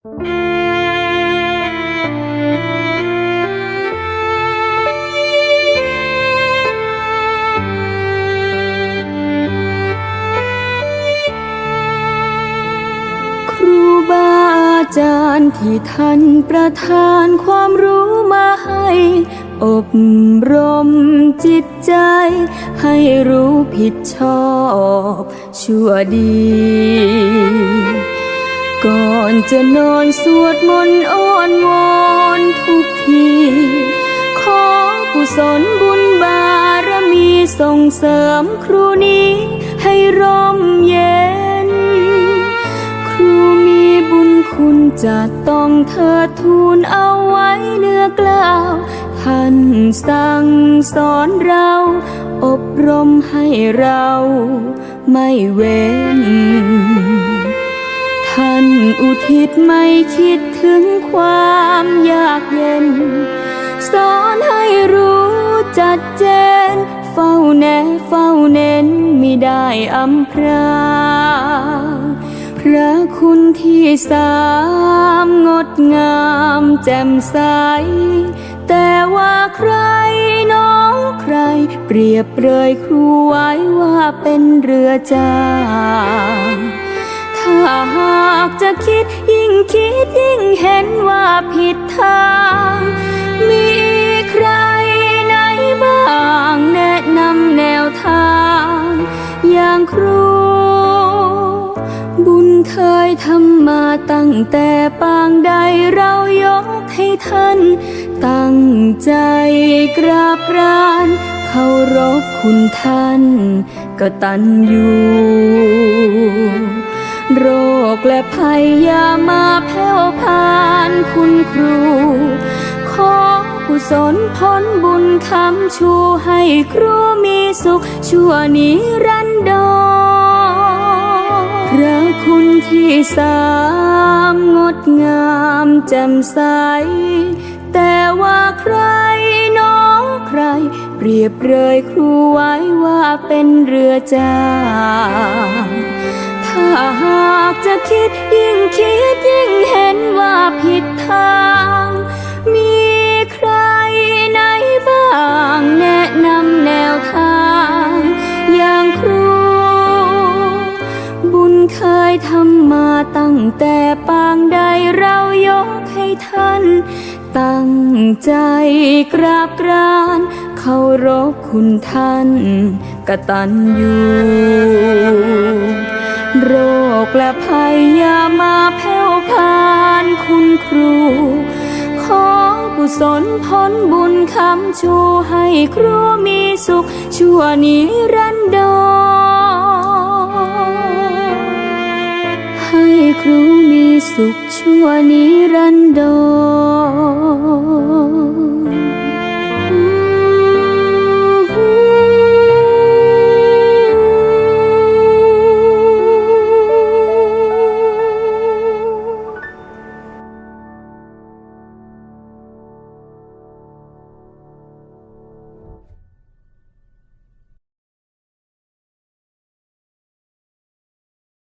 ครูบาอาจารย์ที่ท่านประทานความรู้มาให้ อบรมจิตใจ ให้รู้ผิดชอบ ชั่วดี ก่อนจะนอนสวดมนต์อ้อนวอนทุกที ขอกุศลบุญบารมีส่งเสริมครูนี้ให้ร่มเย็น ครูมีบุญคุณจะต้องเธอทูลเอาไว้เนื้อกล่าวท่านสั่งสอนเรา อบรมให้เราไม่เว้นานอุทิศไม่คิดถึงความยากเย็น สอนให้รู้จัดเจน เฝ้าแนเฝ้าเน้นมิได้อำพรางพระคุณที่สามงดงามแจ่มใส แต่ว่าใครน้องใคร เปรียบเปรยครูไว้ว่าเป็นเรือจางถ้าากจะคิดยิ่งคิดยิ่งเห็นว่าผิดทาง มีใครไหนบ้างแนะนำแนวทาง อย่างครู บุญเคยทำมาตั้งแต่ปางใดเรายกให้ท่าน ตั้งใจกราบกรานเคารพคุณท่าน ก็ตันอยู่ และภัยอย่ามาแผ่วพานคุณครู ขอกุศลพ้นบุญคำชูให้ครูมีสุขชั่วนิรันดรพระคุณที่สามงดงามแจ่มใส แต่ว่าใครน้องใคร เปรียบเปรยครูไว้ว่าเป็นเรือจางถ้าหา จะคิดยิ่งคิดยิ่งเห็นว่าผิดทาง มีใครไหนบ้างแนะนำแนวทาง อย่างครู บุญเคยทำมาตั้งแต่ปางใดเรายกให้ท่าน ตั้งใจกราบกรานเคารพคุณท่านกตัญญูโร คและภัยอย่ามาแผ่วพานคุณครู ขอกุศลพ้นบุญคำชูให้ครูมีสุข ชั่วนิรันดรให้ครูมีสุขชั่วนิรันดร